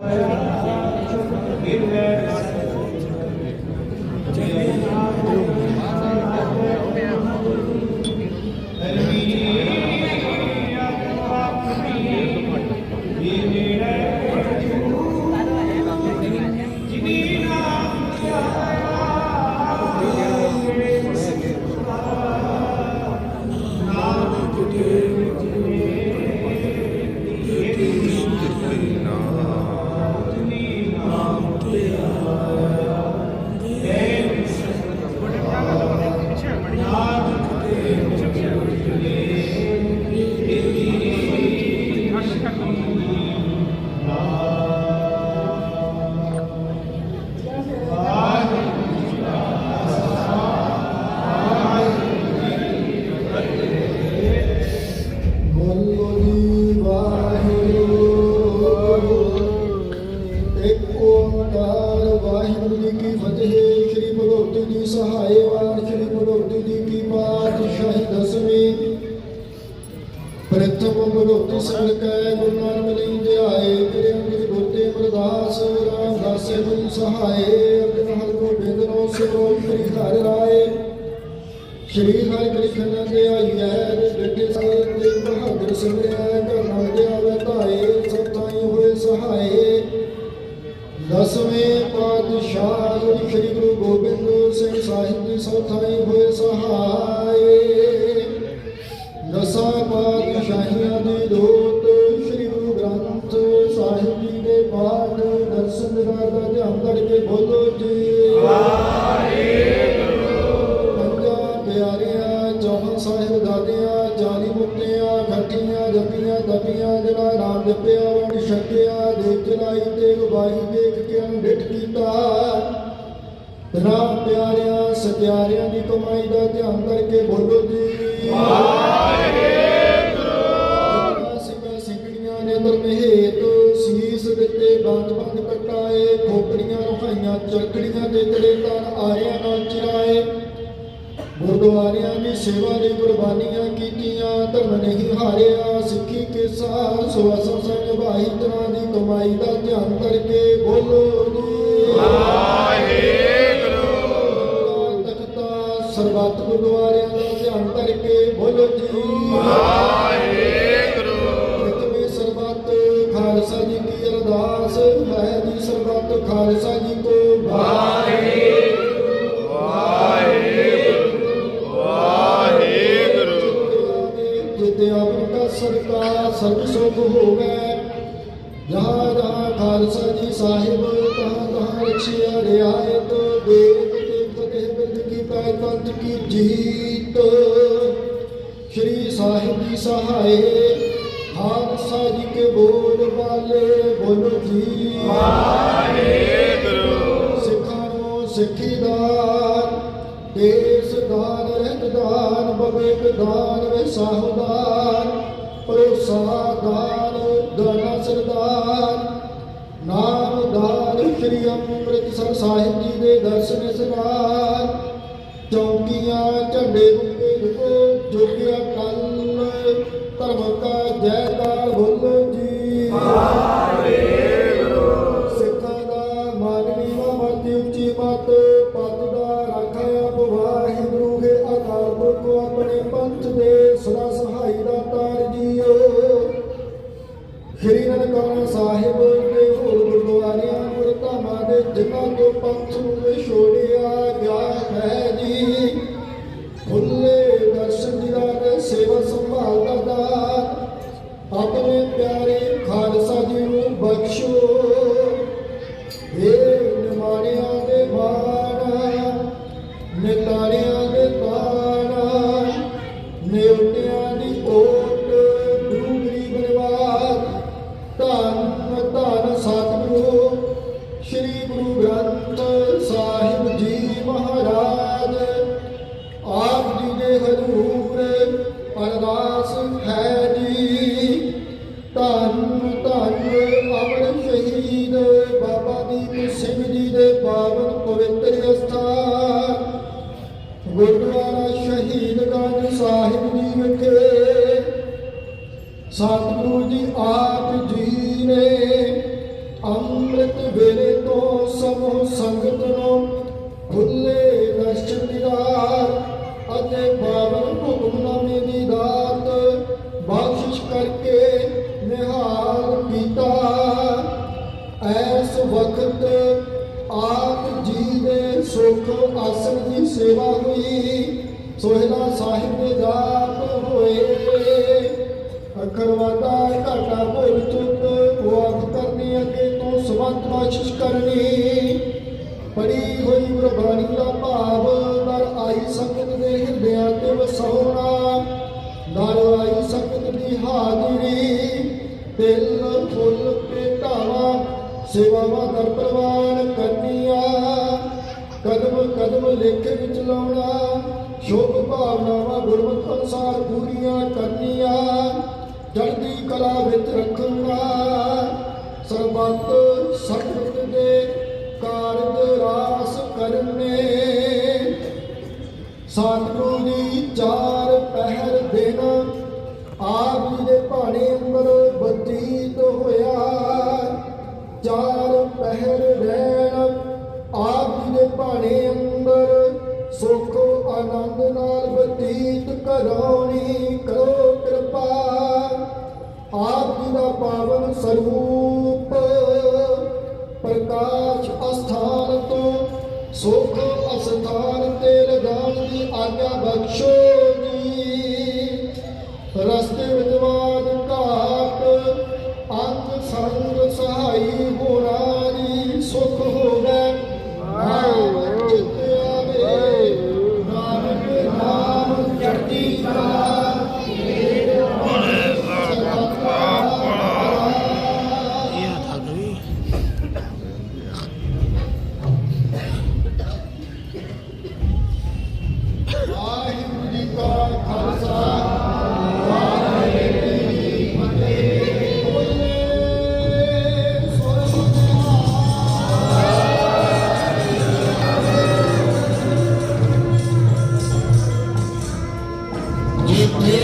ਬੋਲੀ ਹਰਿ ਕ੍ਰਿਸ਼ਨ ਦੇ ਆਈਐ ਬਹਾਦਰ ਸਿਮਰਿਆ ਕਰਨਾ ਦੇ ਆਵੇ ਧਾਏ ਸਤਾਈ ਹੋਏ ਸਹਾਏ। ਦਸਵੇਂ ਪਾਤਸ਼ਾਹ ਸ੍ਰੀ ਗੁਰੂ ਗੋਬਿੰਦ ਸਿੰਘ ਸਾਹਿਬ ਜੀ ਸਤਾਈ ਹੋਏ ਸਹਾਏ। ਦਸਾਂ ਪਾਤਸ਼ਾਹੀਆਂ ਦੀ ਦੋ ਤਪੀਆਂ ਜਿਹੜਾ ਨਾਮ ਜਪਿਆ ਵੰਡ ਛਕਿਆ, ਦੇਖ ਚਲਾਈ ਤੇ ਗਵਾਹੀ ਦੇਖ ਕੇ ਅਨਡਿਠ ਕੀਤਾ। ਰਾਮ ਪਿਆਰਿਆਂ, ਸਤਿਆਰਿਆਂ ਦੀ ਕਮਾਈ ਦਾ ਧਿਆਨ ਕਰਕੇ ਬੋਲੋ ਜੀ। ਵਾਹਿਗੁਰੂ ਸਿੰਘਾਂ ਸਿੰਘਣੀਆਂ ਨੇ ਅੰਦਰ ਸੀਸ ਦਿੱਤੇ ਬੰਦ ਬੰਦ ਕਟਾਏ, ਖੋਪੜੀਆਂ ਰੁਹਾਈਆਂ ਚਰਕੜੀਆਂ ਤੇ ਤਲੇ ਤਨ ਆਰਿਆਂ ਨਾਲ ਚਿਰਾਏ। ਗੁਰਦੁਆਰਿਆਂ ਦੀ ਸੇਵਾ ਲਈ ਕੁਰਬਾਨੀਆਂ ਕੀਤੀਆਂ, ਧਰਮ ਨਹੀਂ ਹਾਰਿਆ, ਸਿੱਖੀ ਕੇ ਸਾਹ ਸੁਆਸਾ ਸੰਗ ਭਾਈ ਤਰ੍ਹਾਂ ਦੀ ਕਮਾਈ ਦਾ ਧਿਆਨ ਕਰਕੇ ਬੋਲੋ ਜੀ। ਵਾਹਿਗੁਰੂ ਤਖਤਾ, ਸਰਬੱਤ ਗੁਰਦੁਆਰਿਆਂ ਦਾ ਧਿਆਨ ਕਰਕੇ ਬੋਲੋ ਜੀ। ਵਾਹਿਗੁਰੂ ਪ੍ਰਥਮੇ ਸਰਬੱਤ, ਖਾਲਸਾ ਜੀ ਕੀ ਅਰਦਾਸ ਹੈ ਜੀ ਸਰਬੱਤ, ਖਾਲਸਾ ਜੀ ਕੋ ਜਿਤੇ ਸਰਬ ਸੁਖ ਹੋਵੇ। ਜਹਾਂ ਜਹਾਂ ਖਾਲਸਾ ਜੀ ਸਾਹਿਬ ਤਹਾਂ ਤਹਾਂ ਰਖਿਆ ਰਿਆਇਤ ਦੇਵ ਤੇ ਫਤਿਹ ਬਿਰਦ ਕੀ ਪੈ ਪੰਥ ਕੀ ਜੀਤ। ਸ਼੍ਰੀ ਸਾਹਿਬ ਜੀ ਸਹਾਏ ਖਾਲਸਾ ਜੀ ਕੇ ਬੋਲ ਵਾਲੇ ਬੋਲੋ ਜੀ। ਸਿੱਖਾਂ ਨੂੰ ਸਿੱਖੀ ਦਾਨ ਦੇਸ ਦਾਨ ਰਹਿਤ ਦਾਨ ਬਵੇਕ ਦਾਨ ਵੇ ਸਾਹੁਦਾਨ ਭਰੋਸਾ ਅੰਮ੍ਰਿਤਸਰ ਸਾਹਿਬ ਜੀ ਦੇ ਦਰਸ਼ਨ ਇਸਨਾਨ ਆਪਣੇ ਪਿਆਰੇ ਖਾਲਸਾ ਜੀ ਨੂੰ ਬਖਸ਼ੋ। ਇਹ ਨਿਮਾਣਿਆਂ ਦੇ ਬਾਣਾ ਨਿਤਾਰਿਆਂ ਦੇ ਬਾਣਾ ਨਿਉਟਿਆਂ ਦੀ ਓਟ ਡੂਗਰੀ ਬਨਵਾਸ। ਧੰਨ ਧੰਨ ਸਤਿਗੁਰੂ, ਸ੍ਰੀ ਗੁਰੂ ਗ੍ਰੰਥ ਸਾਹਿਬ ਜੀ ਮਹਾਰਾਜ। ਆਪ ਜੀ ਦੇ ਹਜ਼ੂਰ, ਅਰਦਾਸ ਦਰਸ਼ਨ ਦਿਦਾਰ ਅਤੇ ਪਾਵਨ ਹੁਕਮਨਾਮੇ ਦੀ ਦਾਤ। ਬਖਸ਼ਿਸ਼ ਕਰਕੇ ਨਿਹਾਲ ਕੀਤਾ। ਐਸ ਵਕਤ ਆਪ ਜੀ ਦੇ ਸੁਖ ਆਸਣ ਦੀ ਸੇਵਾ ਹੋਈ। ਸੋਹਿਲਾ ਸਾਹਿਬ ਦੇ ਜਾਪ ਹੋਏ। ਅਖਰਵਾਦਾ ਘਾਟਾ ਭੁੱਲ ਚੁੱਕ। ਵਾਕ ਕਰਨੀ ਅੱਗੇ ਤੋਂ ਸਵੰਤ ਬਖਸ਼ਿਸ਼ ਕਰਨੀ। ਦੀ ਦਿਲ ਫੁੱਲ ਭੇਟਾਵਾ ਸੇਵਾਵਾਂ ਦਰ ਪ੍ਰਵਾਨ ਕਰਨੀਆਂ। ਕਦਮ ਕਦਮ ਲੇਖੇ ਵਿੱਚ ਲਾਉਣਾ, ਸ਼ੁਭ ਭਾਵਨਾਵਾਂ ਗੁਰਮਤਿ ਅਨੁਸਾਰ ਪੂਰੀਆਂ ਕਰਨੀਆਂ। ਜਲਦੀ ਕਲਾ ਵਿੱਚ ਰੱਖਣਾ ਸਰਬੱਤ ਸਤਿਗੁਰ ਦੇ ਕਾਰਜ ਰਾਸ ਕਰਨੇ। ਸਤਿਗੁਰੂ ਦੀ ਚਾਰ ਪਹਿਰ ਦੇਣਾ ਆਪ ਜੀ ਦੇ ਭਾਣੇ ਅੰਦਰ ਬਤੀਤ ਹੋਇਆ। ਚਾਰ ਪਹਿਰ ਰਹਿਣ, ਆਪ ਜੀ ਦੇ ਭਾਣੇ ਅੰਦਰ ਸੁਖ ਆਨੰਦ ਨਾਲ ਬਤੀਤ ਕਰਾਉਣੀ ਕਰੋ ਕਿਰਪਾ। ਆਪ ਜੀ ਦਾ ਪਾਵਨ ਸਰੂਪ ਪ੍ਰਕਾਸ਼ ਅਸਥਾਨ ਤੋਂ ਸੁਖ ਅਸਥਾਨ ਤੇ ਲਗਾਉਣ ਦੀ ਆਗਿਆ ਬਖਸ਼ੋ। Deus.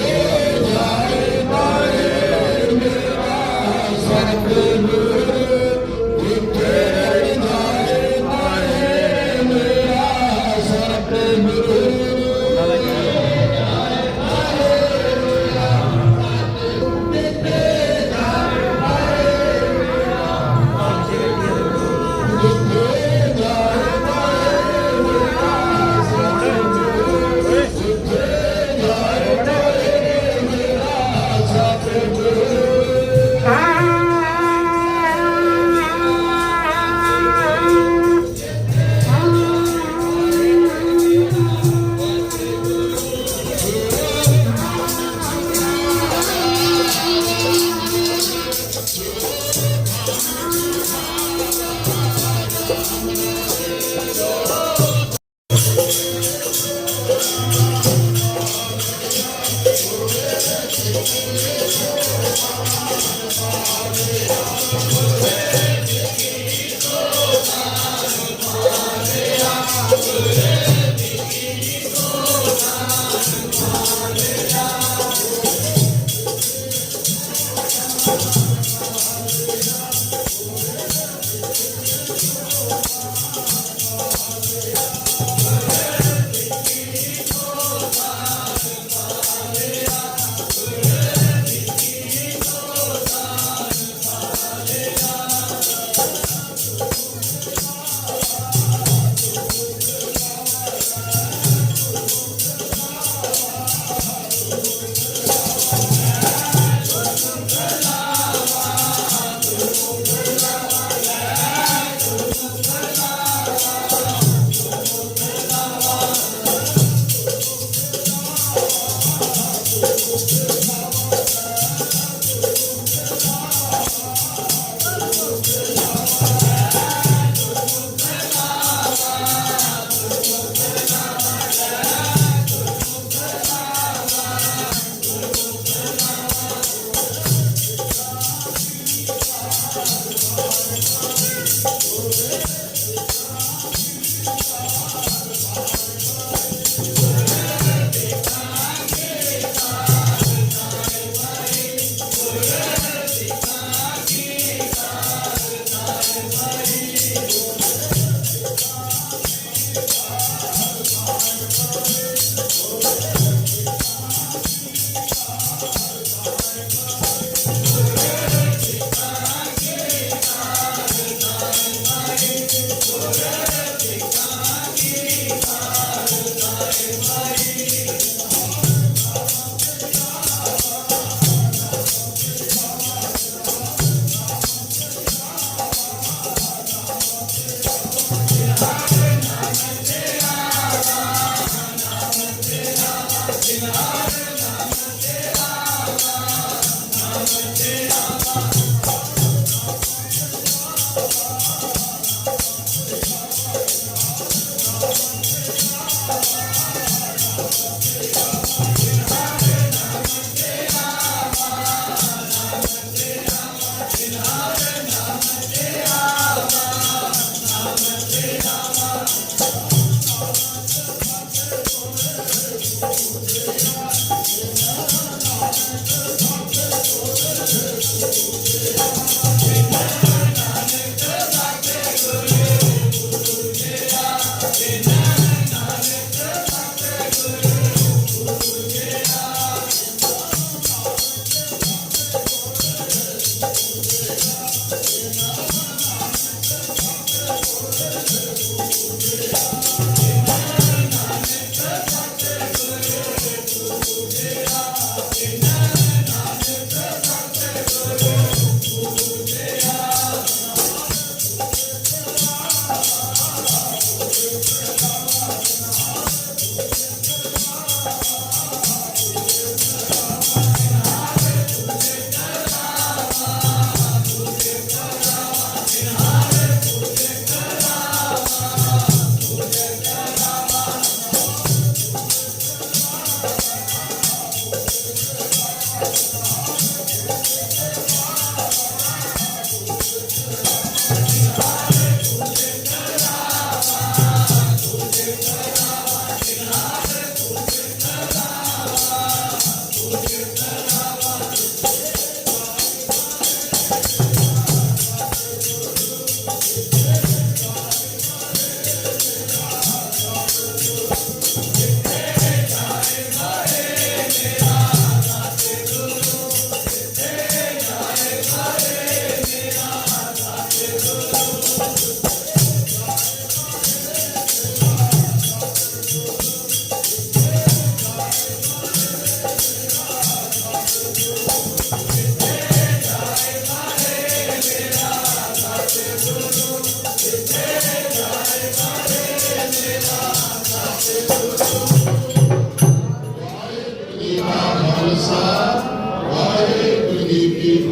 ਖਾਲਸਾ ਵਾਹਿਗੁਰੂ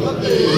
Okay.